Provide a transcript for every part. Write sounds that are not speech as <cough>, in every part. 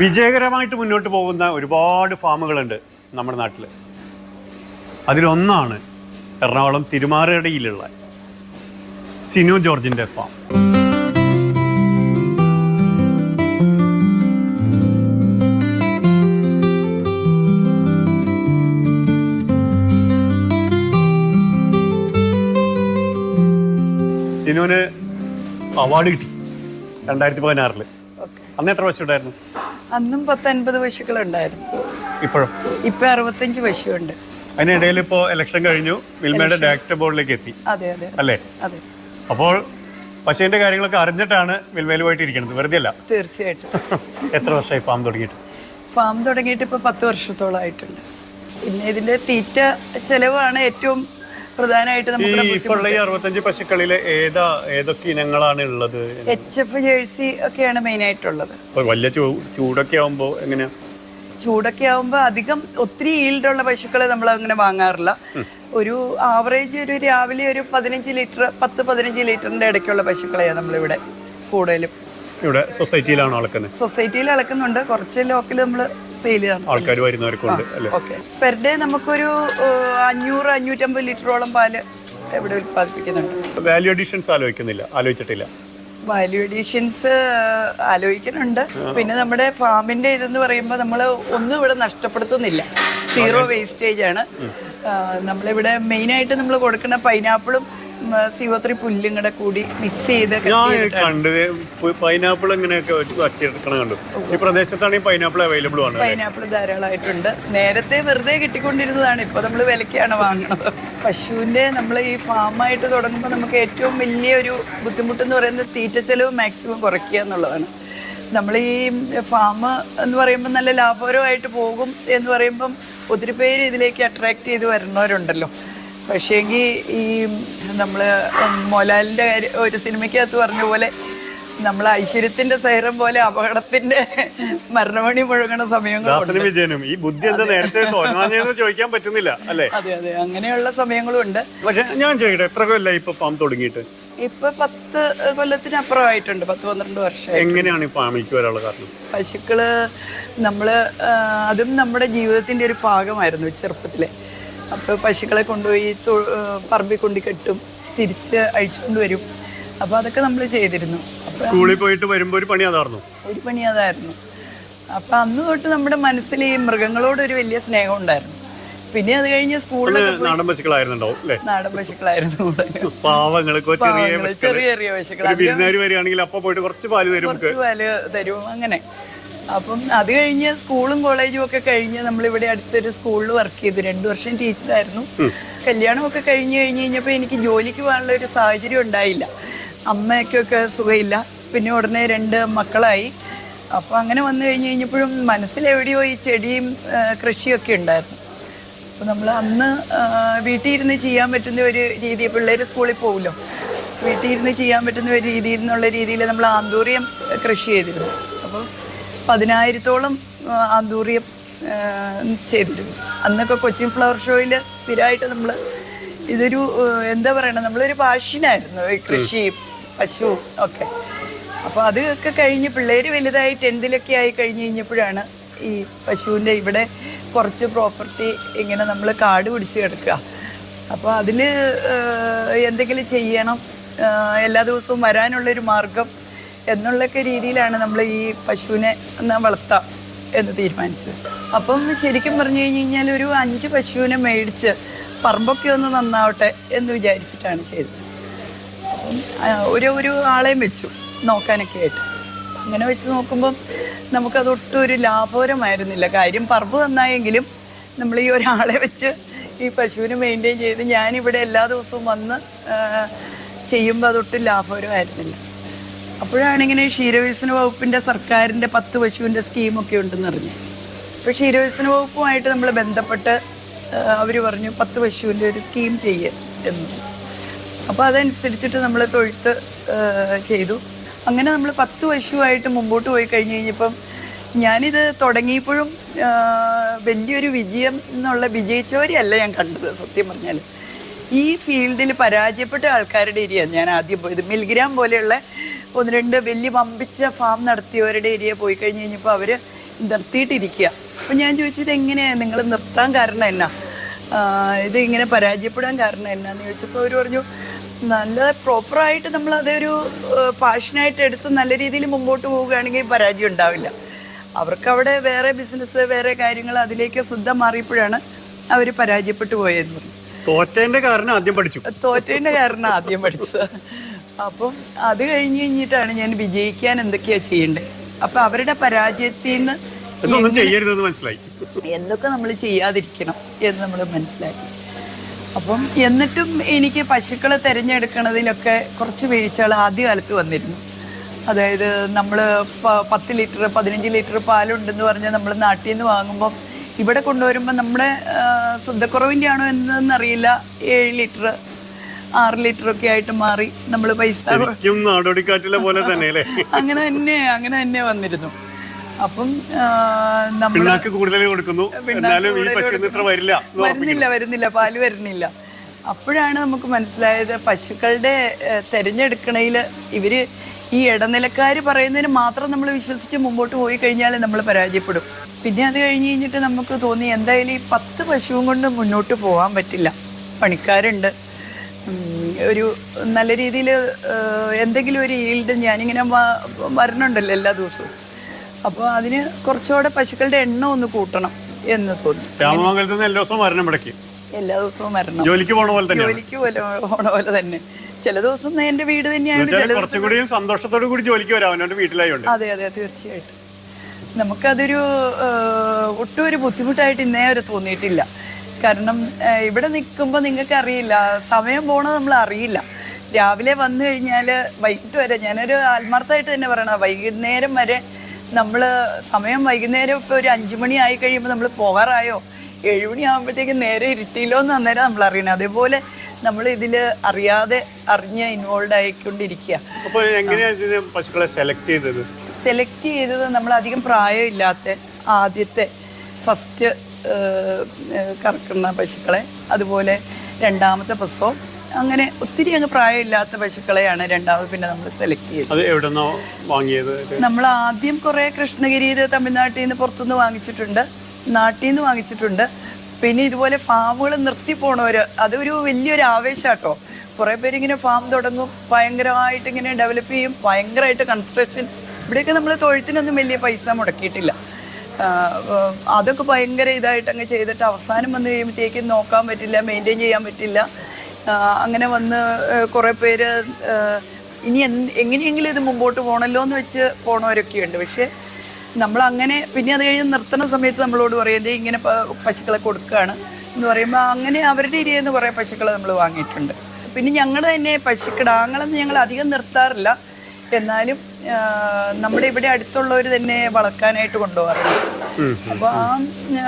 വിജയകരമായിട്ട് മുന്നോട്ട് പോകുന്ന ഒരുപാട് ഫാമുകളുണ്ട് നമ്മുടെ നാട്ടിൽ. അതിലൊന്നാണ് എറണാകുളം തിരുമാറടിയിലുള്ള സിനു ജോർജിന്റെ ഫാം. സിനുവിന് അവാർഡ് കിട്ടി രണ്ടായിരത്തി പതിനാറിൽ. അന്ന് എത്ര വർഷം ഉണ്ടായിരുന്നു? അന്നും പത്തൻപത് പശുക്കളുണ്ടായിരുന്നു. ഇപ്പോഴും? ഇപ്പൊ അറുപത്തഞ്ച് പശുവുണ്ട്. അതിനിടയിൽ ഇപ്പോ ഇലക്ഷൻ കഴിഞ്ഞു. മിൽമയുടെ ഡയറക്ടർ ബോർഡിലേക്ക് എത്തി. അതെ അതെ അല്ലേ? അതെ. അപ്പോൾ പശുവിന്റെ കാര്യങ്ങളൊക്കെ അറിഞ്ഞിട്ടാണ് മിൽമയിൽ പോയിട്ട് ഇരിക്കുന്നത് വെറുതെ അല്ല തീർച്ചയായിട്ടും. <laughs> എത്ര വർഷമായി ഫാം തുടങ്ങിയിട്ട്? ഫാം തുടങ്ങിയിട്ട് ഇപ്പൊ പത്ത് വർഷത്തോളമായിട്ടുണ്ട് പിന്നെ ഇതിന്റെ തീറ്റ ചെലവാണ് ഏറ്റവും പ്രധാനമായിട്ട് നമുക്ക് ഈ അറുപത്തഞ്ച് പശുക്കളിലെ ഏതാ ഏതൊക്കെ ഇനങ്ങളാണ് ഉള്ളത്? എച്ച് എഫ് ജേഴ്സി ഒക്കെയാണ് മെയിൻ ആയിട്ടുള്ളത്. വലിയ ചൂടൊക്കെ ആവുമ്പോ എങ്ങനെയാ? ചൂടൊക്കെ ആവുമ്പോൾ അധികം ഒത്തിരി ഈൽഡുള്ള പശുക്കളെ നമ്മൾ അങ്ങനെ വാങ്ങാറില്ല. ഒരു ആവറേജ് ഒരു രാവിലെ ഒരു പതിനഞ്ച് ലിറ്റർ പത്ത് പതിനഞ്ച് ലിറ്ററിന്റെ ഇടയ്ക്കുള്ള പശുക്കളെയാണ് നമ്മളിവിടെ കൂടുതലും. ഇവിടെ സൊസൈറ്റിയിലാണ് അളക്കുന്നത്? സൊസൈറ്റിയിൽ അളക്കുന്നുണ്ട്. കുറച്ച് ലോക്കൽ നമ്മൾ സെയിൽ ആൾക്കാർ വരുന്നവർക്കുണ്ട് ഓക്കെ പെർ ഡേ നമുക്കൊരു അഞ്ഞൂറ് അഞ്ഞൂറ്റമ്പത് ലിറ്ററോളം പാൽ ഇവിടെ ഉൽപ്പാദിപ്പിക്കുന്നുണ്ട്. വാല്യൂ അഡീഷൻസ് ആലോചിക്കുന്നില്ല ആലോചിച്ചിട്ടില്ല? വാല്യൂ അഡീഷൻസ് ആലോചിക്കുന്നുണ്ട്. പിന്നെ നമ്മുടെ ഫാമിന്റെ ഇതെന്ന് പറയുമ്പോൾ നമ്മൾ ഒന്നും ഇവിടെ നഷ്ടപ്പെടുത്തുന്നില്ല. സീറോ വേസ്റ്റേജ് ആണ്. നമ്മളിവിടെ മെയിനായിട്ട് നമ്മൾ കൊടുക്കുന്ന പൈനാപ്പിളും സിവോ ത്രീ പുല്ലും കൂടെ കൂടി മിക്സ് ചെയ്ത് ഞാൻ. കണ്ട് പൈനാപ്പിൾ ഇങ്ങനെയൊക്കെ വച്ചെടുക്കണ കണ്ടു. ഈ പ്രദേശത്താണ് പൈനാപ്പിൾ അവൈലബിൾ ആണ് പൈനാപ്പിൾ ധാരാളമായിട്ടുണ്ട്. നേരത്തെ വെറുതെ കിട്ടിക്കൊണ്ടിരുന്നതാണ്. ഇപ്പൊ നമ്മൾ വിലക്കാണ് വാങ്ങണത്. പശുവിന്റെ നമ്മൾ ഈ ഫാമായിട്ട് തുടങ്ങുമ്പോൾ നമുക്ക് ഏറ്റവും വലിയൊരു ബുദ്ധിമുട്ടെന്ന് പറയുന്നത് തീറ്റ ചെലവ് മാക്സിമം കുറയ്ക്കുക എന്നുള്ളതാണ്. നമ്മൾ ഈ ഫാം എന്ന് പറയുമ്പോൾ നല്ല ലാഭകരമായിട്ട് പോകും എന്ന് പറയുമ്പം ഒത്തിരി പേര് ഇതിലേക്ക് അട്രാക്ട് ചെയ്ത് വരുന്നവരുണ്ടല്ലോ. പക്ഷേങ്കിൽ ഈ നമ്മൾ മോലാലിന്റെ കാര്യം ഒരു സിനിമയ്ക്കകത്ത് പറഞ്ഞ പോലെ നമ്മൾ ഐശ്വര്യത്തിന്റെ സൈറം പോലെ അപകടത്തിന്റെ <laughs> മരണമണി മുഴുകണ സമയങ്ങളുണ്ട് ദാസനും വിജയനും ഈ ബുദ്ധി എന്താ നേരത്തെ തോന്നാഞ്ഞെന്ന് ചോദിക്കാൻ പറ്റുന്നില്ല അല്ലേ? അതെ അതെ. അങ്ങനെയുള്ള സമയങ്ങളും ഉണ്ട്. പക്ഷെ ഞാൻ ചോദിക്കട്ടെ എത്ര കൊല്ലം ഇപ്പൊ ഫാം തുടങ്ങിയിട്ട്? ഇപ്പൊ പത്ത് കൊല്ലത്തിനപ്പുറമായിട്ടുണ്ട് പത്ത് പന്ത്രണ്ട് വർഷം എങ്ങനെയാണ് ഈ ഫാമിലേക്ക് വരാനുള്ള കാരണം? പശുക്കൾ നമ്മൾ അതും നമ്മുടെ ജീവിതത്തിന്റെ ഒരു ഭാഗമായിരുന്നു ചെറുപ്പത്തിലെ. അപ്പൊ പശുക്കളെ കൊണ്ടുപോയി പറമ്പി പറമ്പിൽ കൊണ്ട് കെട്ടും തിരിച്ച് അഴിച്ചുകൊണ്ട് വരും. അപ്പൊ അതൊക്കെ നമ്മൾ ചെയ്തിരുന്നു. സ്കൂളിൽ പോയിട്ട് വരുമ്പോ ഒരു പണി അതായിരുന്നു ഒരു പണി അതായിരുന്നു. അപ്പൊ അന്ന് തൊട്ട് നമ്മുടെ മനസ്സിൽ ഈ മൃഗങ്ങളോട് ഒരു വലിയ സ്നേഹം ഉണ്ടായിരുന്നു. പിന്നെ അത് കഴിഞ്ഞ് സ്കൂളിൽ നാടൻ പശുക്കളായിരുന്നു നാടൻ പശുക്കളായിരുന്നു. ചെറിയ. ചെറിയ പശുക്കൾ വരികയാണെങ്കിൽ അപ്പൊ പോയിട്ട് കുറച്ച് പാൽ തരും കുറച്ച് പാൽ തരും അങ്ങനെ. അപ്പം അത് കഴിഞ്ഞ് സ്കൂളും കോളേജും ഒക്കെ കഴിഞ്ഞ് നമ്മളിവിടെ അടുത്തൊരു സ്കൂളിൽ വർക്ക് ചെയ്തു. രണ്ടു വർഷം ടീച്ചറായിരുന്നു. കല്യാണമൊക്കെ കഴിഞ്ഞ് കഴിഞ്ഞ് കഴിഞ്ഞപ്പോൾ എനിക്ക് ജോലിക്ക് പോകാനുള്ള ഒരു സാഹചര്യം ഉണ്ടായില്ല. അമ്മയ്ക്കൊക്കെ സുഖമില്ല. പിന്നെ ഉടനെ രണ്ട് മക്കളായി. അപ്പോൾ അങ്ങനെ വന്നു കഴിഞ്ഞ് കഴിഞ്ഞപ്പോഴും മനസ്സിലെവിടെയോ ഈ ചെടിയും കൃഷിയൊക്കെ ഉണ്ടായിരുന്നു. അപ്പോൾ നമ്മൾ അന്ന് വീട്ടിൽ ഇരുന്ന് ചെയ്യാൻ പറ്റുന്ന ഒരു രീതി പിള്ളേർ സ്കൂളിൽ പോകുമല്ലോ വീട്ടിൽ ഇരുന്ന് ചെയ്യാൻ പറ്റുന്ന ഒരു രീതിയിൽ നിന്നുള്ള രീതിയിൽ നമ്മൾ ആന്തൂറിയം കൃഷി ചെയ്തിരുന്നു. പതിനായിരത്തോളം ആന്തൂറിയം ചെയ്തിരുന്നു അന്നൊക്കെ കൊച്ചിൻ ഫ്ലവർ ഷോയിൽ സ്ഥിരമായിട്ട് നമ്മൾ ഇതൊരു എന്താ പറയണ നമ്മളൊരു പാഷനായിരുന്നു ഈ കൃഷി പശു ഒക്കെ. അപ്പോൾ അതൊക്കെ കഴിഞ്ഞ് പിള്ളേർ വലുതായി ടെൻത്തിലൊക്കെ ആയി കഴിഞ്ഞ് കഴിഞ്ഞപ്പോഴാണ് ഈ പശുവിന്റെ ഇവിടെ കുറച്ച് പ്രോപ്പർട്ടി ഇങ്ങനെ നമ്മൾ കാട് പിടിച്ച് കിടക്കുക. അപ്പോൾ അതിൽ എന്തെങ്കിലും ചെയ്യണം എല്ലാ ദിവസവും വരാനുള്ളൊരു മാർഗം എന്നുള്ളൊക്കെ രീതിയിലാണ് നമ്മൾ ഈ പശുവിനെ എന്നാ വളർത്താം എന്ന് തീരുമാനിച്ചത്. അപ്പം ശരിക്കും പറഞ്ഞു കഴിഞ്ഞ് കഴിഞ്ഞാൽ ഒരു അഞ്ച് പശുവിനെ മേടിച്ച് പറമ്പൊക്കെ ഒന്ന് നന്നാവട്ടെ എന്ന് വിചാരിച്ചിട്ടാണ് ചെയ്തത്. അപ്പം ഒരു ഒരു ആളെയും വെച്ചു നോക്കാനൊക്കെ ആയിട്ട്. അങ്ങനെ വെച്ച് നോക്കുമ്പം നമുക്കതൊട്ടും ഒരു ലാഭകരമായിരുന്നില്ല. കാര്യം പറമ്പ് നന്നായെങ്കിലും നമ്മൾ ഈ ഒരാളെ വെച്ച് ഈ പശുവിനെ മെയിന്റെയിൻ ചെയ്ത് ഞാനിവിടെ എല്ലാ ദിവസവും വന്ന് ചെയ്യുമ്പോൾ അതൊട്ടും ലാഭകരമായിരുന്നില്ല. അപ്പോഴാണ് ഇങ്ങനെ ക്ഷീരവികസന വകുപ്പിന്റെ സർക്കാരിന്റെ പത്ത് പശുവിന്റെ സ്കീമൊക്കെ ഉണ്ടെന്ന് അറിഞ്ഞു അപ്പോൾ ക്ഷീരവികസന വകുപ്പുമായിട്ട് നമ്മൾ ബന്ധപ്പെട്ട് അവർ പറഞ്ഞു പത്ത് പശുവിന്റെ ഒരു സ്കീം ചെയ്യ എന്ന്. അപ്പോൾ അതനുസരിച്ചിട്ട് നമ്മൾ തൊഴുത്ത് ചെയ്തു. അങ്ങനെ നമ്മൾ പത്ത് പശുവായിട്ട് മുമ്പോട്ട് പോയി കഴിഞ്ഞ് കഴിഞ്ഞപ്പം ഞാനിത് തുടങ്ങിയപ്പോഴും വലിയൊരു വിജയം എന്നുള്ള വിജയിച്ചവരെയല്ല ഞാൻ കണ്ടത് സത്യം പറഞ്ഞാൽ ഈ ഫീൽഡിൽ പരാജയപ്പെട്ട ആൾക്കാരുടെ ഏരിയ ഞാൻ ആദ്യം പോയത് മിൽഗ്രാം പോലെയുള്ള ഒന്ന് രണ്ട് വലിയ പമ്പിച്ച ഫാം നടത്തിയവരുടെ ഏരിയ പോയി കഴിഞ്ഞ് കഴിഞ്ഞപ്പോൾ അവർ നിർത്തിയിട്ടിരിക്കുക അപ്പം ഞാൻ ചോദിച്ചത് എങ്ങനെയാണ് നിങ്ങൾ നിർത്താൻ കാരണം എന്നാ? ഇത് ഇങ്ങനെ പരാജയപ്പെടാൻ കാരണം എന്നാന്ന് ചോദിച്ചപ്പോൾ അവർ പറഞ്ഞു നല്ല പ്രോപ്പറായിട്ട് നമ്മൾ അതൊരു പാഷനായിട്ട് എടുത്ത് നല്ല രീതിയിൽ മുമ്പോട്ട് പോവുകയാണെങ്കിൽ പരാജയം ഉണ്ടാവില്ല. അവർക്ക് അവിടെ വേറെ ബിസിനസ് വേറെ കാര്യങ്ങൾ അതിലേക്ക് ശ്രദ്ധ മാറിയപ്പോഴാണ് അവർ പരാജയപ്പെട്ടു പോയതെന്ന് പറഞ്ഞു. തോറ്റേന്റെ കാരണം ആദ്യം പഠിച്ചു. തോറ്റേന്റെ കാരണം ആദ്യം പഠിച്ചത്. അപ്പം അത് കഴിഞ്ഞ് കഴിഞ്ഞിട്ടാണ് ഞാൻ വിജയിക്കാൻ എന്തൊക്കെയാ ചെയ്യേണ്ടത് അപ്പൊ അവരുടെ പരാജയത്തിൽ നിന്ന് ചെയ്യരുതെന്ന് മനസ്സിലായി. എന്തൊക്കെ നമ്മൾ ചെയ്യാതിരിക്കണം എന്ന് നമ്മൾ മനസ്സിലാക്കി. അപ്പം എന്നിട്ടും എനിക്ക് പശുക്കളെ തിരഞ്ഞെടുക്കുന്നതിലൊക്കെ കുറച്ച് വീഴ്ചകൾ ആദ്യകാലത്ത് വന്നിരുന്നു. അതായത് നമ്മൾ പത്ത് ലിറ്റർ പതിനഞ്ച് ലിറ്റർ പാലുണ്ടെന്ന് പറഞ്ഞാൽ നമ്മൾ നാട്ടിൽ നിന്ന് വാങ്ങുമ്പോൾ ഇവിടെ കൊണ്ടുവരുമ്പോൾ നമ്മുടെ ശ്രദ്ധക്കുറവിന്റെ ആണോ എന്നറിയില്ല ഏഴ് ലിറ്റർ ആറ് ലിറ്റർ ഒക്കെ ആയിട്ട് മാറി നമ്മൾ പൈസ നാടോടിക്കാറ്റിലെ പോലെ തന്നെ അല്ലേ അങ്ങനെ തന്നെ അങ്ങനെ തന്നെ വന്നിരുന്നു. അപ്പം നമ്മൾ കൂടുതൽ കൊടുക്കുന്നു. വരുന്നില്ല വരുന്നില്ല പാൽ വരുന്നില്ല. അപ്പോഴാണ് നമുക്ക് മനസ്സിലായത് പശുക്കളുടെ തെരഞ്ഞെടുക്കണയിൽ തെരഞ്ഞെടുക്കണയിൽ ഇവർ ഈ ഇടനിലക്കാർ പറയുന്നതിന് മാത്രം നമ്മൾ വിശ്വസിച്ച് മുമ്പോട്ട് പോയി കഴിഞ്ഞാൽ നമ്മൾ പരാജയപ്പെടും. പിന്നെ അത് കഴിഞ്ഞ് കഴിഞ്ഞിട്ട് നമുക്ക് തോന്നി എന്തായാലും ഈ പത്ത് പശുവും കൊണ്ട് മുന്നോട്ട് പോകാൻ പറ്റില്ല. പണിക്കാരുണ്ട്. ഒരു നല്ല രീതിയിൽ എന്തെങ്കിലും ഒരു ഈൽഡ് ഞാനിങ്ങനെ വരണുണ്ടല്ലോ എല്ലാ ദിവസവും. അപ്പോൾ അതിന് കുറച്ചുകൂടെ പശുക്കളുടെ എണ്ണം ഒന്ന് കൂട്ടണം എന്ന് തോന്നി. രാമമംഗലത്ത് എല്ലാ ദിവസവും മരണം എല്ലാ ദിവസവും മരണം ജോലിക്ക് പോണ പോലെ തന്നെ ജോലിക്ക് പോലെ പോണ പോലെ തന്നെ. ചില ദിവസം എന്റെ വീട് തന്നെയാണ് എന്നുവെച്ചാൽ ചില കുറച്ചും സന്തോഷത്തോടു കൂടി ജോലിക്ക് വരാം അവനവന്റെ വീട്ടിലായോണ്ട്. അതെ അതെ തീർച്ചയായിട്ടും. നമുക്കതൊരു ഒട്ടും ഒരു ബുദ്ധിമുട്ടായിട്ട് ഇന്നേ വരെ തോന്നിയിട്ടില്ല. കാരണം ഇവിടെ നിൽക്കുമ്പോൾ നിങ്ങൾക്ക് അറിയില്ല സമയം പോണത് നമ്മൾ അറിയില്ല രാവിലെ വന്നു കഴിഞ്ഞാൽ വൈകിട്ട് വരെ ഞാനൊരു ആത്മാർത്ഥമായിട്ട് തന്നെ പറയണം വൈകുന്നേരം വരെ നമ്മൾ സമയം വൈകുന്നേരം ഇപ്പോൾ ഒരു അഞ്ചു മണി ആയി കഴിയുമ്പോൾ നമ്മൾ പോകാറായോ? ഏഴുമണി ആകുമ്പോഴത്തേക്കും നേരെ ഇരുട്ടിയില്ലോ എന്ന് അന്നേരം നമ്മൾ അറിയണം അതേപോലെ നമ്മൾ ഇതിൽ അറിയാതെ അറിഞ്ഞ് ഇൻവോൾവ് ആയിക്കൊണ്ടിരിക്കുക എങ്ങനെയാണ് പശുക്കളെ സെലക്ട് ചെയ്തത്? സെലക്ട് ചെയ്തത് നമ്മൾ അധികം പ്രായമില്ലാത്ത ആദ്യത്തെ ഫസ്റ്റ് കറക്കുന്ന പശുക്കളെ അതുപോലെ രണ്ടാമത്തെ പ്രസവം അങ്ങനെ ഒത്തിരി അങ്ങ് പ്രായമില്ലാത്ത പശുക്കളെയാണ് രണ്ടാമത് പിന്നെ നമ്മൾ സെലക്ട് ചെയ്തത്. വാങ്ങിയത്? നമ്മൾ ആദ്യം കുറെ കൃഷ്ണഗിരി തമിഴ്നാട്ടിൽ നിന്ന് പുറത്തുനിന്ന് വാങ്ങിച്ചിട്ടുണ്ട് നാട്ടിൽ നിന്ന് വാങ്ങിച്ചിട്ടുണ്ട്. പിന്നെ ഇതുപോലെ ഫാമുകൾ നിർത്തി പോണവര് അതൊരു വലിയൊരു ആവേശാട്ടോ. കുറെ പേര് ഇങ്ങനെ ഫാം തുടങ്ങും ഭയങ്കരമായിട്ട് ഇങ്ങനെ ഡെവലപ്പ് ചെയ്യും ഭയങ്കരമായിട്ട് കൺസ്ട്രക്ഷൻ ഇവിടെയൊക്കെ നമ്മൾ തൊഴുത്തിനൊന്നും വലിയ പൈസ മുടക്കിയിട്ടില്ല. അതൊക്കെ ഭയങ്കര ഇതായിട്ട് അങ്ങ് ചെയ്തിട്ട് അവസാനം വന്നു കഴിയുമ്പോഴത്തേക്കും നോക്കാൻ പറ്റില്ല മെയിന്റെയിൻ ചെയ്യാൻ പറ്റില്ല. അങ്ങനെ വന്ന് കുറേ പേര് ഇനി എങ്ങനെയെങ്കിലും ഇത് മുമ്പോട്ട് പോകണമല്ലോ എന്ന് വെച്ച് പോണവരൊക്കെയുണ്ട്. പക്ഷേ നമ്മൾ അങ്ങനെ പിന്നെ അത് കഴിഞ്ഞ് നിർത്തുന്ന സമയത്ത് നമ്മളോട് പറയുന്നത് ഇങ്ങനെ പശുക്കളെ കൊടുക്കുകയാണ് എന്ന് പറയുമ്പോൾ അങ്ങനെ അവരുടെ ഏരിയയിൽ നിന്ന് കുറേ പശുക്കളെ നമ്മൾ വാങ്ങിയിട്ടുണ്ട്. പിന്നെ ഞങ്ങൾ തന്നെ പശുക്കിടാങ്ങളൊന്നും ഞങ്ങൾ അധികം നിർത്താറില്ല. എന്നാലും നമ്മുടെ ഇവിടെ അടുത്തുള്ളവർ തന്നെ വളർക്കാനായിട്ട് കൊണ്ടുപോകാറുണ്ട്. അപ്പോൾ ആ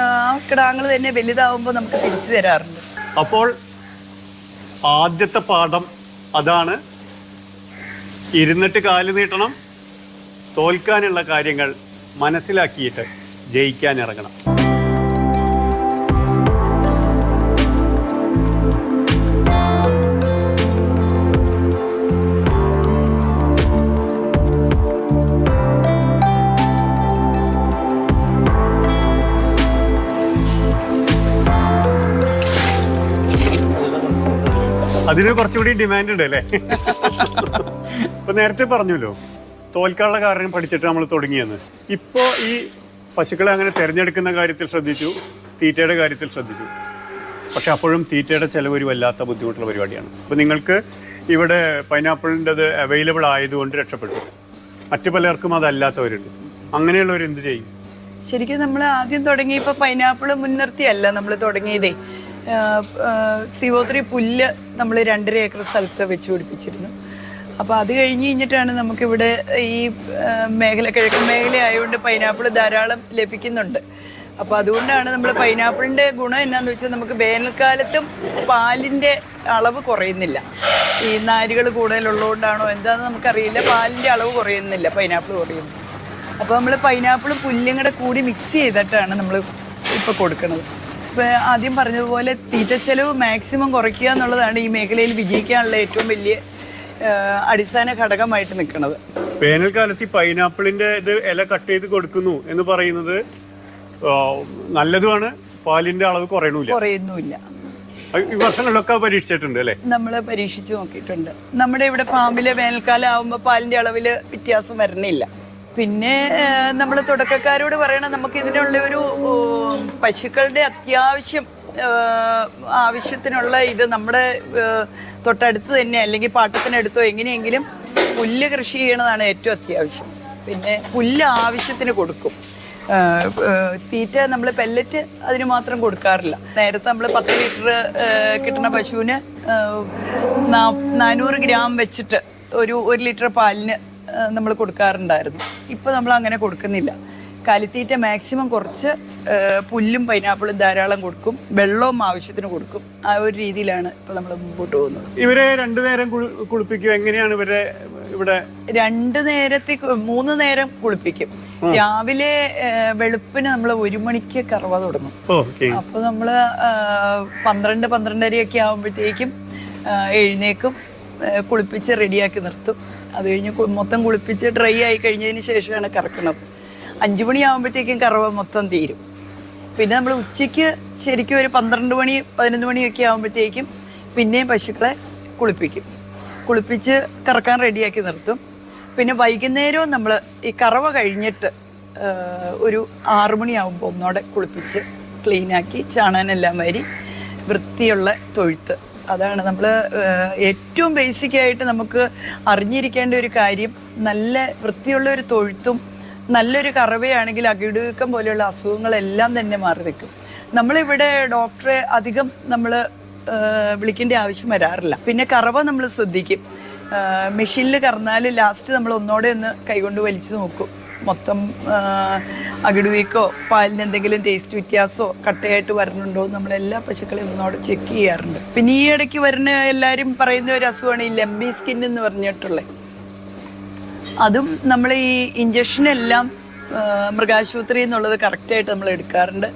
ആ കിടാങ്ങൾ തന്നെ വലുതാവുമ്പോൾ നമുക്ക് തിരിച്ചു തരാറുണ്ട്. അപ്പോൾ ആദ്യത്തെ പാഠം അതാണ്. ഇരുന്നിട്ട് കാൽ നീട്ടണം തോൽക്കാനുള്ള കാര്യങ്ങൾ മനസ്സിലാക്കിയിട്ട് ജയിക്കാൻ ഇറങ്ങണം അതിന് കുറച്ചുകൂടി ഡിമാൻഡ് ഉണ്ട് അല്ലേ <laughs> ഇപ്പൊ നേരത്തെ പറഞ്ഞല്ലോ തോൽക്കാനുള്ള കാരണം പഠിച്ചിട്ട് നമ്മൾ തുടങ്ങിയെന്ന്. ഇപ്പോൾ ഈ പശുക്കളെ അങ്ങനെ തിരഞ്ഞെടുക്കുന്ന കാര്യത്തിൽ ശ്രദ്ധിച്ചു തീറ്റയുടെ കാര്യത്തിൽ ശ്രദ്ധിച്ചു. പക്ഷെ അപ്പോഴും തീറ്റയുടെ ചിലവ് ഒരു വല്ലാത്ത ബുദ്ധിമുട്ടുള്ള പരിപാടിയാണ്. അപ്പം നിങ്ങൾക്ക് ഇവിടെ പൈനാപ്പിളിന്റെത് അവൈലബിൾ ആയതുകൊണ്ട് രക്ഷപ്പെട്ടു. മറ്റു പലർക്കും അതല്ലാത്തവരുണ്ട്. അങ്ങനെയുള്ളവർ എന്ത് ചെയ്യും? ശരിക്കും നമ്മൾ ആദ്യം തുടങ്ങിയപ്പോൾ പൈനാപ്പിൾ മുൻനിർത്തിയല്ല നമ്മൾ തുടങ്ങിയതേ. സിവോത്രി പുല്ല് നമ്മൾ രണ്ടര ഏക്കർ സ്ഥലത്ത് വെച്ച് പിടിപ്പിച്ചിരുന്നു. അപ്പോൾ അത് കഴിഞ്ഞ് കഴിഞ്ഞിട്ടാണ് നമുക്കിവിടെ ഈ മേഖല കിഴക്കൻ മേഖല ആയതുകൊണ്ട് പൈനാപ്പിൾ ധാരാളം ലഭിക്കുന്നുണ്ട്. അപ്പോൾ അതുകൊണ്ടാണ് നമ്മൾ പൈനാപ്പിളിന്റെ ഗുണം എന്താണെന്ന് വെച്ചാൽ നമുക്ക് വേനൽക്കാലത്തും പാലിന്റെ അളവ് കുറയുന്നില്ല. ഈ നാരുകൾ കൂടുതലുള്ളതുകൊണ്ടാണോ എന്താണെന്ന് നമുക്കറിയില്ല. പാലിന്റെ അളവ് കുറയുന്നില്ല പൈനാപ്പിൾ കുറയുന്നു. അപ്പോൾ നമ്മൾ പൈനാപ്പിളും പുല്ലും കൂടെ കൂടി മിക്സ് ചെയ്തിട്ടാണ് നമ്മൾ ഇപ്പൊ കൊടുക്കുന്നത് ഇപ്പൊ ആദ്യം പറഞ്ഞതുപോലെ തീറ്റ തീറ്റച്ചെലവ് മാക്സിമം കുറയ്ക്കുക എന്നുള്ളതാണ് ഈ മേഖലയിൽ വിജയിക്കാനുള്ള ഏറ്റവും വലിയ അടിസ്ഥാന ഘടകമായിട്ട് നിൽക്കുന്നത് വേനൽക്കാലത്ത് ഈ പൈനാപ്പിളിന്റെ ഇത് ഇല കട്ട് ചെയ്ത് കൊടുക്കുന്നു എന്ന് പറയുന്നത് നല്ലതുമാണ്. പാലിന്റെ അളവ് കുറയണില്ല. കുറയുന്നുമില്ല. ഈ വർഷങ്ങളിലൊക്കെ പരീക്ഷിച്ചിട്ടുണ്ട് അല്ലേ? നമ്മൾ പരീക്ഷിച്ചു നോക്കിയിട്ടുണ്ട്. നമ്മുടെ ഇവിടെ ഫാമിലെ വേനൽക്കാലം ആകുമ്പോൾ പാലിന്റെ അളവിൽ വ്യത്യാസം വരണില്ല. പിന്നെ നമ്മൾ തുടക്കക്കാരോട് പറയണം നമുക്ക് ഇതിനുള്ള ഒരു പശുക്കളുടെ അത്യാവശ്യം ആവശ്യത്തിനുള്ള ഇത് നമ്മുടെ തൊട്ടടുത്ത് തന്നെ അല്ലെങ്കിൽ പാട്ടത്തിനടുത്തോ എങ്ങനെയെങ്കിലും പുല്ല് കൃഷി ചെയ്യണതാണ് ഏറ്റവും അത്യാവശ്യം. പിന്നെ പുല്ല് ആവശ്യത്തിന് കൊടുക്കും. തീറ്റ നമ്മൾ പെല്ലറ്റ് അതിന് മാത്രം കൊടുക്കാറില്ല. നേരത്തെ നമ്മൾ പത്ത് ലിറ്റർ കിട്ടുന്ന പശുവിന് നാനൂറ് ഗ്രാം വെച്ചിട്ട് ഒരു ഒരു ലിറ്റർ പാലിന് നമ്മൾ കൊടുക്കാറുണ്ടായിരുന്നു. ഇപ്പോൾ നമ്മൾ അങ്ങനെ കൊടുക്കുന്നില്ല. കാലിത്തീറ്റ മാക്സിമം കുറച്ച് പുല്ലും പൈനാപ്പിളും ധാരാളം കൊടുക്കും. വെള്ളവും ആവശ്യത്തിന് കൊടുക്കും. ആ ഒരു രീതിയിലാണ് ഇപ്പൊ നമ്മൾ മുമ്പോട്ട് പോകുന്നത്. ഇവരെ രണ്ടു നേരം കുളി- കുളിപ്പിക്കും. എങ്ങനെയാണ് ഇവരെ ഇവിടെ? രണ്ടു നേരത്തെ മൂന്ന് നേരം കുളിപ്പിക്കും. രാവിലെ വെളുപ്പിന് നമ്മൾ ഒരു മണിക്ക് കറവ തുടങ്ങും. അപ്പൊ നമ്മൾ പന്ത്രണ്ട് പന്ത്രണ്ടരയൊക്കെ ആകുമ്പോഴത്തേക്കും ആ, എഴുന്നേക്കും കുളിപ്പിച്ച് റെഡിയാക്കി നിർത്തും. അത് കഴിഞ്ഞ് മൊത്തം കുളിപ്പിച്ച് ഡ്രൈ ആയി കഴിഞ്ഞതിന് ശേഷമാണ് കറക്കുന്നത്. അഞ്ചു മണിയാകുമ്പോഴത്തേക്കും കറവ മൊത്തം തീരും. പിന്നെ നമ്മൾ ഉച്ചയ്ക്ക് ശരിക്കും ഒരു പന്ത്രണ്ട് മണി പതിനൊന്ന് മണിയൊക്കെ ആകുമ്പോഴത്തേക്കും പിന്നെയും പശുക്കളെ കുളിപ്പിക്കും. കുളിപ്പിച്ച് കറക്കാൻ റെഡിയാക്കി നിർത്തും. പിന്നെ വൈകുന്നേരവും നമ്മൾ ഈ കറവ കഴിഞ്ഞിട്ട് ഒരു ആറു മണിയാകുമ്പോൾ ഒന്നോടെ കുളിപ്പിച്ച് ക്ലീനാക്കി ചാണാനെല്ലാം വരി വൃത്തിയുള്ള തൊഴുത്ത്. അതാണ് നമ്മൾ ഏറ്റവും ബേസിക്കായിട്ട് നമുക്ക് അറിഞ്ഞിരിക്കേണ്ട ഒരു കാര്യം. നല്ല വൃത്തിയുള്ള ഒരു തൊഴുത്തും നല്ലൊരു കറവയാണെങ്കിൽ അകിടുക്കം പോലെയുള്ള അസുഖങ്ങളെല്ലാം തന്നെ മാറി നിൽക്കും. നമ്മളിവിടെ ഡോക്ടറെ അധികം നമ്മൾ വിളിക്കേണ്ട ആവശ്യം വരാറില്ല. പിന്നെ കറവ നമ്മൾ ശ്രദ്ധിക്കും. മെഷീനിൽ കറന്നാൽ ലാസ്റ്റ് നമ്മൾ ഒന്നോടെ ഒന്ന് കൈകൊണ്ട് വലിച്ചു നോക്കും. മൊത്തം അകിടുവീക്കോ പാലിന് എന്തെങ്കിലും ടേസ്റ്റ് വ്യത്യാസമോ കട്ടയായിട്ട് വരുന്നുണ്ടോ നമ്മൾ എല്ലാ പശുക്കളെയും ഒന്നോടെ ചെക്ക് ചെയ്യാറുണ്ട്. പിന്നെ ഈ ഇടയ്ക്ക് വരുന്ന എല്ലാവരും പറയുന്ന ഒരു അസുഖമാണ് ഈ ലംബി സ്കിൻ എന്ന് പറഞ്ഞിട്ടുള്ളത്. അതും നമ്മൾ ഈ ഇഞ്ചക്ഷനെല്ലാം മൃഗാശുപത്രി എന്നുള്ളത് കറക്റ്റായിട്ട് നമ്മൾ എടുക്കാറുണ്ട്.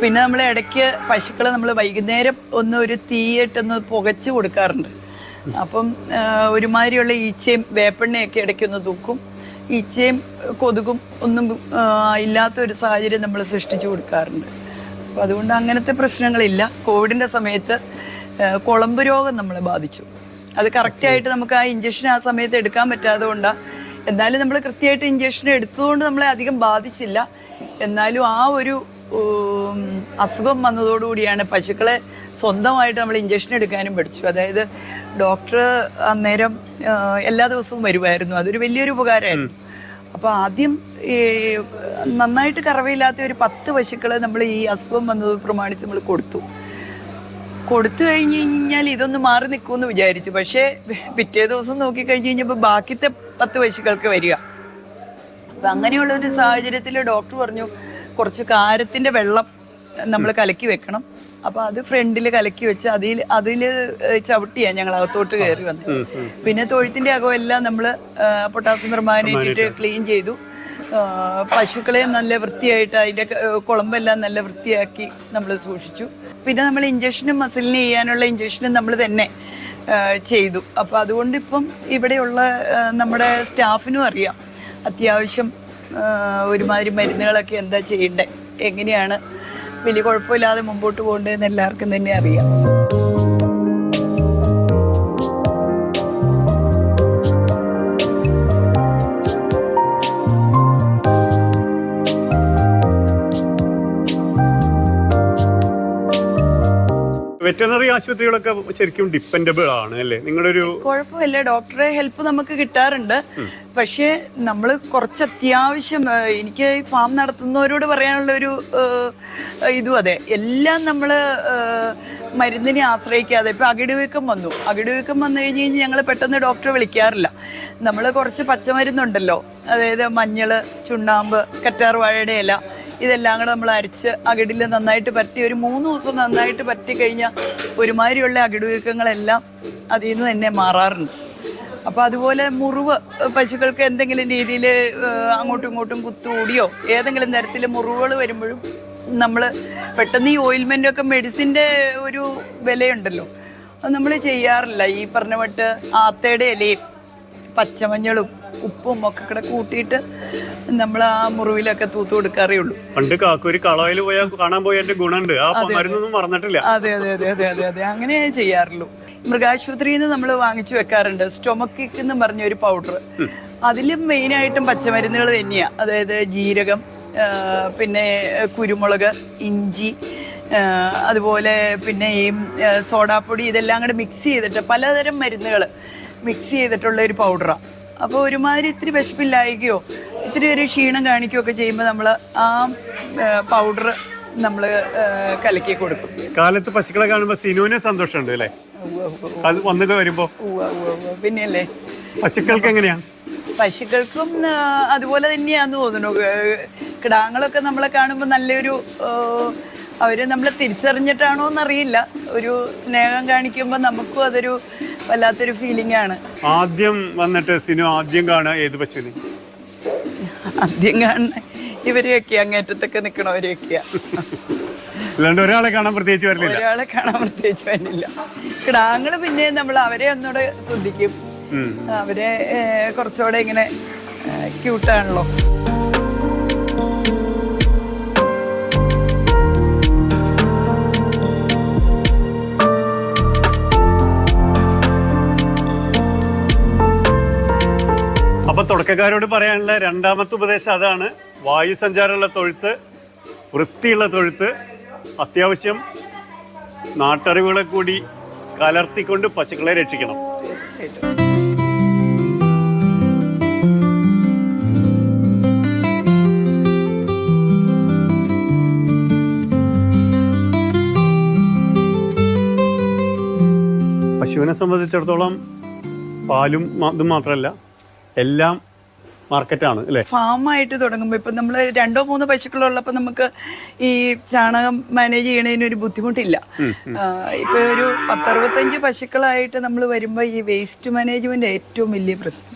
പിന്നെ നമ്മൾ ഇടയ്ക്ക് പശുക്കളെ നമ്മൾ വൈകുന്നേരം ഒന്ന് ഒരു തീയിട്ടൊന്ന് പുകച്ച് കൊടുക്കാറുണ്ട്. അപ്പം ഒരുമാതിരിയുള്ള ഈച്ചയും വേപ്പെണ്ണയൊക്കെ ഇടയ്ക്കൊന്ന് തൂക്കും. ഈച്ചയും കൊതുകും ഒന്നും ഇല്ലാത്ത ഒരു സാഹചര്യം നമ്മൾ സൃഷ്ടിച്ചു കൊടുക്കാറുണ്ട്. അപ്പം അതുകൊണ്ട് അങ്ങനത്തെ പ്രശ്നങ്ങളില്ല. കോവിഡിന്റെ സമയത്ത് കുളമ്പ് രോഗം നമ്മളെ ബാധിച്ചു. അത് കറക്റ്റായിട്ട് നമുക്ക് ആ ഇഞ്ചക്ഷൻ ആ സമയത്ത് എടുക്കാൻ പറ്റാതെ കൊണ്ടാണ് എന്നാലും നമ്മൾ കൃത്യമായിട്ട് ഇഞ്ചക്ഷൻ എടുത്തതുകൊണ്ട് നമ്മളെ അധികം ബാധിച്ചില്ല. എന്നാലും ആ ഒരു അസുഖം വന്നതോടുകൂടിയാണ് പശുക്കളെ സ്വന്തമായിട്ട് നമ്മൾ ഇഞ്ചക്ഷൻ എടുക്കാനും പഠിച്ചു. അതായത് ഡോക്ടർ അന്നേരം എല്ലാ ദിവസവും വരുമായിരുന്നു. അതൊരു വലിയൊരു ഉപകാരമായിരുന്നു. അപ്പോൾ ആദ്യം ഈ നന്നായിട്ട് കറവയില്ലാത്ത ഒരു പത്ത് പശുക്കളെ നമ്മൾ ഈ അസുഖം വന്നത് പ്രമാണിച്ച് നമ്മൾ കൊടുത്തു. കൊടുത്തു കഴിഞ്ഞ് കഴിഞ്ഞാൽ ഇതൊന്ന് മാറി നിൽക്കുമെന്ന് വിചാരിച്ചു. പക്ഷേ പിറ്റേ ദിവസം നോക്കി കഴിഞ്ഞ് കഴിഞ്ഞപ്പോൾ ബാക്കിത്തെ പത്ത് പശുക്കൾക്ക് വരിക. അപ്പം അങ്ങനെയുള്ള ഒരു സാഹചര്യത്തിൽ ഡോക്ടർ പറഞ്ഞു കുറച്ച് കാരത്തിന്റെ വെള്ളം നമ്മൾ കലക്കി വെക്കണം. അപ്പൊ അത് ഫ്രണ്ടിൽ കലക്കി വെച്ച് അതിൽ അതിൽ ചവിട്ടിയാ ഞങ്ങൾ അകത്തോട്ട് കയറി വന്നത്. പിന്നെ തൊഴുത്തിന്റെ അകം എല്ലാം നമ്മൾ പൊട്ടാസ്യം പെർമാനേറ്റിട്ട് ക്ലീൻ ചെയ്തു. പശുക്കളെ നല്ല വൃത്തിയായിട്ട് അതിന്റെ കുളമ്പെല്ലാം നല്ല വൃത്തിയാക്കി നമ്മൾ സൂക്ഷിച്ചു. പിന്നെ നമ്മൾ ഇഞ്ചക്ഷനും മസിലിന് ചെയ്യാനുള്ള ഇഞ്ചക്ഷനും നമ്മൾ തന്നെ ചെയ്തു. അപ്പൊ അതുകൊണ്ട് ഇപ്പം ഇവിടെയുള്ള നമ്മുടെ സ്റ്റാഫിനും അറിയാം അത്യാവശ്യം ഒരുമാതിരി മരുന്നുകളൊക്കെ എന്താ ചെയ്യണ്ടേ എങ്ങനെയാണ് വലിയ കുഴപ്പമില്ലാതെ മുമ്പോട്ട് പോകേണ്ടതെന്ന് എല്ലാവർക്കും തന്നെ അറിയാം. വെറ്ററിനറി ആശുപത്രികളൊക്കെ ശരിക്കും ഡിപ്പെൻഡബിൾ ആണ് അല്ലേ? നിങ്ങളുടെ ഒരു കുഴപ്പമില്ല ഡോക്ടറെ ഹെൽപ്പ് നമുക്ക് കിട്ടാറുണ്ട്. പക്ഷേ നമ്മൾ കുറച്ച് അത്യാവശ്യം എനിക്ക് ഈ ഫാം നടത്തുന്നവരോട് പറയാനുള്ള ഒരു ഇതും അതെ. എല്ലാം നമ്മൾ മരുന്നിനെ ആശ്രയിക്കാതെ. ഇപ്പൊ അകിടുവീക്കം വന്നു. അകിടുവീക്കം വന്നു കഴിഞ്ഞ് കഴിഞ്ഞാൽ ഞങ്ങൾ പെട്ടെന്ന് ഡോക്ടറെ വിളിക്കാറില്ല. നമ്മൾ കുറച്ച് പച്ചമരുന്നുണ്ടല്ലോ. അതായത് മഞ്ഞൾ ചുണ്ണാമ്പ് കറ്റാർവാഴയുടെ ഇല. ഇതെല്ലാം കൂടെ നമ്മൾ അരിച്ച് അകിടിൽ നന്നായിട്ട് പറ്റി ഒരു മൂന്ന് ദിവസം നന്നായിട്ട് പറ്റി കഴിഞ്ഞാൽ ഒരുമാതിരിയുള്ള അകിടുവീക്കങ്ങളെല്ലാം അതിൽ നിന്ന് തന്നെ മാറാറുണ്ട്. അപ്പോൾ അതുപോലെ മുറിവ് പശുക്കൾക്ക് എന്തെങ്കിലും രീതിയിൽ അങ്ങോട്ടും ഇങ്ങോട്ടും കുത്തുകൂടിയോ ഏതെങ്കിലും തരത്തിൽ മുറിവുകൾ വരുമ്പോഴും നമ്മൾ പെട്ടെന്ന് ഈ ഓയിൽമെന്റൊക്കെ മെഡിസിന്റെ ഒരു വിലയുണ്ടല്ലോ. അത് നമ്മൾ ചെയ്യാറില്ല. ഈ പറഞ്ഞ വട്ട് ആത്തയുടെ ഇലയും പച്ചമഞ്ഞളും ഉപ്പും ഒക്കെ കൂടെ കൂട്ടിയിട്ട് നമ്മൾ ആ മുറിവിലൊക്കെ തൂത്ത് കൊടുക്കാറേ ഉള്ളൂ പണ്ട് കാക്കൂരി കളവയിൽ പോയാൽ കാണാൻ പോയ ഗുണമുണ്ട്. ആ മരുന്നൊന്നും മറന്നിട്ടില്ല. അതെ അതെ അതെ അതെ അതെ അതെ. അങ്ങനെ ചെയ്യാറുള്ളൂ. മൃഗാശുപത്രിയിൽ നിന്ന് നമ്മൾ വാങ്ങിച്ചു വെക്കാറുണ്ട്. സ്റ്റൊമക്ക് എന്ന് പറഞ്ഞ ഒരു പൗഡർ. അതിലും മെയിനായിട്ടും പച്ചമരുന്നുകൾ തന്നെയാണ് അതായത് ജീരകം പിന്നെ കുരുമുളക് ഇഞ്ചി അതുപോലെ പിന്നെ ഈ സോഡാപ്പൊടി ഇതെല്ലാം കൂടെ മിക്സ് ചെയ്തിട്ട് പലതരം മരുന്നുകൾ മിക്സ് ചെയ്തിട്ടുള്ള ഒരു പൗഡറാണ് അപ്പോൾ ഒരുമാതിരി ഇത്തിരി വിശപ്പില്ലായ്കയോ ഇത്തിരി ഒരു ക്ഷീണം കാണിക്കുകയോ ഒക്കെ ചെയ്യുമ്പോൾ നമ്മൾ ആ പൗഡർ നമ്മൾ കലക്കി കൊടുക്കും. കാലത്ത് പശുക്കളെ കാണുമ്പോൾ സിനുവിന് സന്തോഷമുണ്ട് അല്ലേ? വന്നിട്ട് വരുമ്പോ. പിന്നെയല്ലേ? പശുക്കൾക്ക് എങ്ങനെയാണ് പശുക്കൾക്കും അതുപോലെ തന്നെയാന്ന് തോന്നുന്നു. കിടാങ്ങളൊക്കെ നമ്മളെ കാണുമ്പോൾ നല്ലൊരു ആ, അവർ നമ്മളെ തിരിച്ചറിഞ്ഞിട്ടാണോ എന്നറിയില്ല. ഒരു സ്നേഹം കാണിക്കുമ്പോൾ നമുക്കും അതൊരു വല്ലാത്തൊരു ഫീലിംഗ് ആണ്. ആദ്യം വന്നിട്ട് സിനു ആദ്യം കാണുക ഏത് പശുവിനെ? ആദ്യം കാണുന്ന ഇവരെയൊക്കെ അങ്ങേറ്റത്തൊക്കെ നിൽക്കണവരെയൊക്കെയാ അല്ലാണ്ട് ഒരാളെ കാണാൻ പ്രത്യേകിച്ച് വരില്ല. ഒരാളെ കാണാൻ പ്രത്യേകിച്ച് വേണ്ടില്ല കിടാങ്ങൾ പിന്നെ നമ്മൾ അവരെ ഒന്നുകൂടെ ശ്രദ്ധിക്കും. അവരെ കുറച്ചുകൂടെ ഇങ്ങനെ ക്യൂട്ടാണല്ലോ അപ്പൊ തുടക്കക്കാരോട് പറയാനുള്ള രണ്ടാമത്തെ ഉപദേശം അതാണ്. വായു സഞ്ചാരമുള്ള തൊഴുത്ത് വൃത്തിയുള്ള തൊഴുത്ത് അത്യാവശ്യം നാട്ടറിവുകളെ കൂടി കലർത്തിക്കൊണ്ട് പശുക്കളെ രക്ഷിക്കണം. പശുവിനെ സംബന്ധിച്ചിടത്തോളം പാലും ഇതും മാത്രമല്ല എല്ലാം മാർക്കറ്റാണ് അല്ലേ? ഫാമായിട്ട് തുടങ്ങുമ്പോൾ ഇപ്പം നമ്മൾ രണ്ടോ മൂന്നോ പശുക്കളുള്ളപ്പോൾ നമുക്ക് ഈ ചാണകം മാനേജ് ചെയ്യണതിന് ഒരു ബുദ്ധിമുട്ടില്ല. ഇപ്പൊ ഒരു പത്തറുപത്തഞ്ച് പശുക്കളായിട്ട് നമ്മൾ വരുമ്പോൾ ഈ വേസ്റ്റ് മാനേജ്മെന്റ് ഏറ്റവും വലിയ പ്രശ്നം.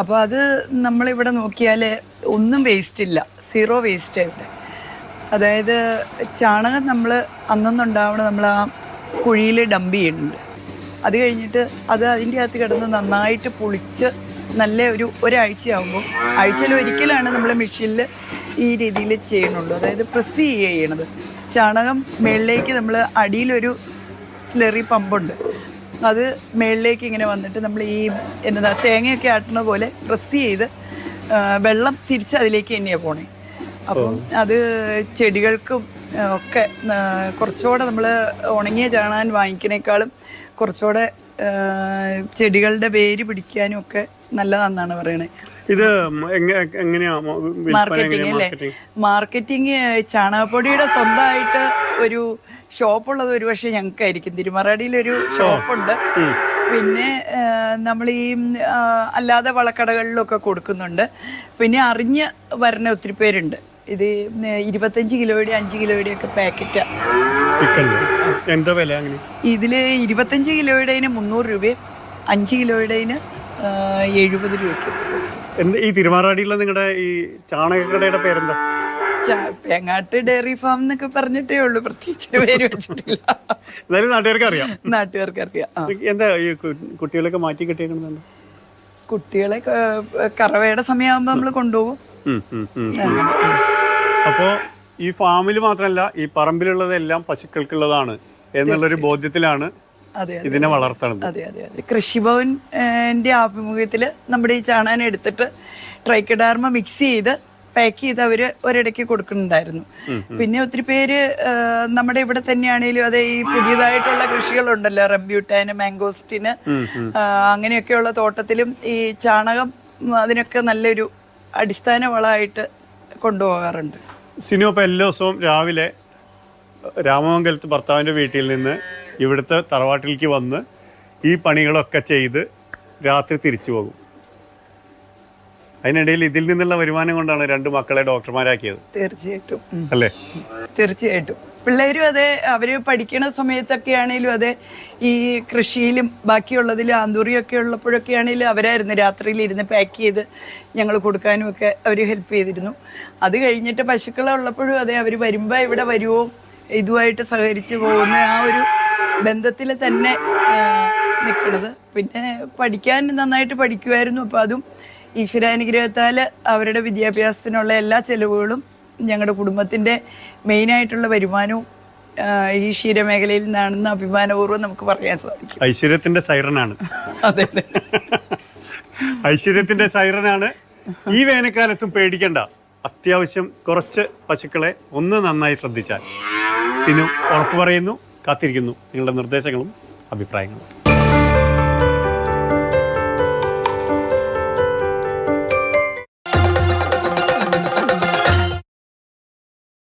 അപ്പോൾ അത് നമ്മളിവിടെ നോക്കിയാൽ ഒന്നും വേസ്റ്റ് ഇല്ല. സീറോ വേസ്റ്റ് ഇവിടെ. അതായത് ചാണകം നമ്മൾ അന്നൊന്നുണ്ടാവണം നമ്മൾ ആ കുഴിയിൽ ഡംപ് ചെയ്യുന്നുണ്ട് അത് കഴിഞ്ഞിട്ട് അത് അതിന്റെ അകത്ത് കിടന്ന് നന്നായിട്ട് പുളിച്ച് നല്ല ഒരു ഒരാഴ്ചയാകുമ്പോൾ ആഴ്ചയിൽ ഒരിക്കലാണ് നമ്മൾ മെഷീനിൽ ഈ രീതിയിൽ ചെയ്യണുള്ളൂ അതായത് പ്രസ് ചെയ്യണത്. ചാണകം മേളിലേക്ക് നമ്മൾ അടിയിലൊരു സ്ലറി പമ്പുണ്ട്. അത് മേളിലേക്ക് ഇങ്ങനെ വന്നിട്ട് നമ്മൾ ഈ എന്നതാ തേങ്ങയൊക്കെ ആട്ടുന്ന പോലെ പ്രസ് ചെയ്ത് വെള്ളം തിരിച്ച് അതിലേക്ക് തന്നെയാണ് പോണേ. അപ്പം അത് ചെടികൾക്കും ഒക്കെ കുറച്ചുകൂടെ നമ്മൾ ഉണങ്ങിയ ചാണാൻ വാങ്ങിക്കണേക്കാളും കുറച്ചുകൂടെ ചെടികളുടെ വേര് പിടിക്കാനും ഒക്കെ നല്ലതാണെന്നാണ് പറയണേ. ഇത് മാർക്കറ്റിംഗ് അല്ലേ? മാർക്കറ്റിംഗ് ചാണകപ്പൊടിയുടെ സ്വന്തമായിട്ട് ഒരു ഷോപ്പുള്ളത് ഒരു പക്ഷേ ഞങ്ങൾക്കായിരിക്കും. തിരുമറാടിയിൽ ഒരു ഷോപ്പുണ്ട്. പിന്നെ നമ്മൾ ഈ അല്ലാതെ വളക്കടകളിലൊക്കെ കൊടുക്കുന്നുണ്ട്. പിന്നെ അറിഞ്ഞ് വരുന്ന ഒത്തിരി പേരുണ്ട്. ഇത് ഇരുപത്തഞ്ച് കിലോയുടെ അഞ്ച് കിലോയുടെ ഒക്കെ പാക്കറ്റ്. എന്താ വില ഇതിൽ ഇരുപത്തഞ്ച് കിലോയുടേന് മുന്നൂറ് രൂപയും അഞ്ച് കിലോയുടേന് എഴുപത് രൂപയ്ക്ക്. എന്ത് ഈ തിരുമാറാടിയുള്ള നിങ്ങളുടെ ഈ ചാണകക്കടയുടെ പേരെന്താ? പേങ്ങാട്ട് ഡയറി ഫാം എന്നൊക്കെ പറഞ്ഞിട്ടേ ഉള്ളൂ പ്രത്യേകിച്ച് പേര് വെച്ചിട്ടില്ല. എന്നാലും നാട്ടുകാർക്ക് അറിയാം നാട്ടുകാർക്ക് അറിയാം എന്താ ഈ കുട്ടികളൊക്കെ മാറ്റി കെട്ടിയേക്കുന്നത് കുട്ടികളെ കറവയുടെ സമയമാകുമ്പോൾ നമ്മൾ കൊണ്ടുപോകും. അപ്പോ ഈ ഫാമിൽ മാത്രമല്ല ഈ പറമ്പിലുള്ളതെല്ലാം പശുക്കൾക്കുള്ളതാണ് എന്നുള്ളൊരു ബോധ്യത്തിലാണ് ഇതിനെ വളർത്തണം അതെ അതെ അതെ. കൃഷിഭവന്റെ ആഭിമുഖ്യത്തിൽ നമ്മുടെ ഈ ചാണകം എടുത്തിട്ട് ട്രൈക്കഡാർമ മിക്സ് ചെയ്ത് പാക്ക് ചെയ്ത് അവർ ഒരിടയ്ക്ക് കൊടുക്കുന്നുണ്ടായിരുന്നു. പിന്നെ ഒത്തിരി പേര് നമ്മുടെ ഇവിടെ തന്നെയാണെങ്കിലും അതെ ഈ പുതിയതായിട്ടുള്ള കൃഷികളുണ്ടല്ലോ. റംബ്യൂട്ടാന് മാംഗോസ്റ്റിന് അങ്ങനെയൊക്കെയുള്ള തോട്ടത്തിലും ഈ ചാണകം അതിനൊക്കെ നല്ലൊരു അടിസ്ഥാന വളമായിട്ട് കൊണ്ടുപോകാറുണ്ട്. സിനിമ എല്ലാ ദിവസവും രാവിലെ രാമമംഗലത്ത് ഭർത്താവിന്റെ വീട്ടിൽ നിന്ന് ഇവിടുത്തെ തറവാട്ടിലേക്ക് വന്ന് ഈ പണികളൊക്കെ ചെയ്ത് രാത്രി തിരിച്ചു പോകും. അതിനിടയിൽ ഇതിൽ നിന്നുള്ള വരുമാനം കൊണ്ടാണ് രണ്ട് മക്കളെ ഡോക്ടർമാരാക്കിയത്. തീർച്ചയായിട്ടും. അല്ലേ? തീർച്ചയായിട്ടും. പിള്ളേരും അതെ അവർ പഠിക്കണ സമയത്തൊക്കെ ആണെങ്കിലും അതെ ഈ കൃഷിയിലും ബാക്കിയുള്ളതിലും ആന്തൂറിയൊക്കെ ഉള്ളപ്പോഴൊക്കെ ആണെങ്കിലും അവരായിരുന്നു രാത്രിയിൽ ഇരുന്ന് പാക്ക് ചെയ്ത് ഞങ്ങൾ കൊടുക്കാനും ഒക്കെ അവർ ഹെൽപ്പ് ചെയ്തിരുന്നു. അത് കഴിഞ്ഞിട്ട് പശുക്കളെ ഉള്ളപ്പോഴും അതെ അവർ വരുമ്പോൾ ഇവിടെ വരുമോ ഇതുമായിട്ട് സഹകരിച്ച് പോകുന്ന ആ ഒരു ബന്ധത്തിൽ തന്നെ നിൽക്കുന്നത് പിന്നെ പഠിക്കാൻ നന്നായിട്ട് പഠിക്കുമായിരുന്നു അപ്പോൾ അതും ഈശ്വരാനുഗ്രഹത്താൽ അവരുടെ വിദ്യാഭ്യാസത്തിനുള്ള എല്ലാ ചെലവുകളും ഞങ്ങളുടെ കുടുംബത്തിന്റെ മെയിനായിട്ടുള്ള വരുമാനവും ഈ ക്ഷീരമേഖലയിൽ നിന്നാണെന്ന് അഭിമാനപൂർവം നമുക്ക് പറയാൻ സാധിക്കും. ഐശ്വര്യത്തിന്റെ സൈറനാണ്. അതെ അതെ. ഐശ്വര്യത്തിന്റെ സൈറനാണ്. ഈ വേനൽക്കാലത്തും പേടിക്കണ്ട. അത്യാവശ്യം കുറച്ച് പശുക്കളെ ഒന്ന് നന്നായി ശ്രദ്ധിച്ചാൽ സിനു ഉറപ്പു പറയുന്നു കാത്തിരിക്കുന്നു. നിങ്ങളുടെ നിർദ്ദേശങ്ങളും അഭിപ്രായങ്ങളും.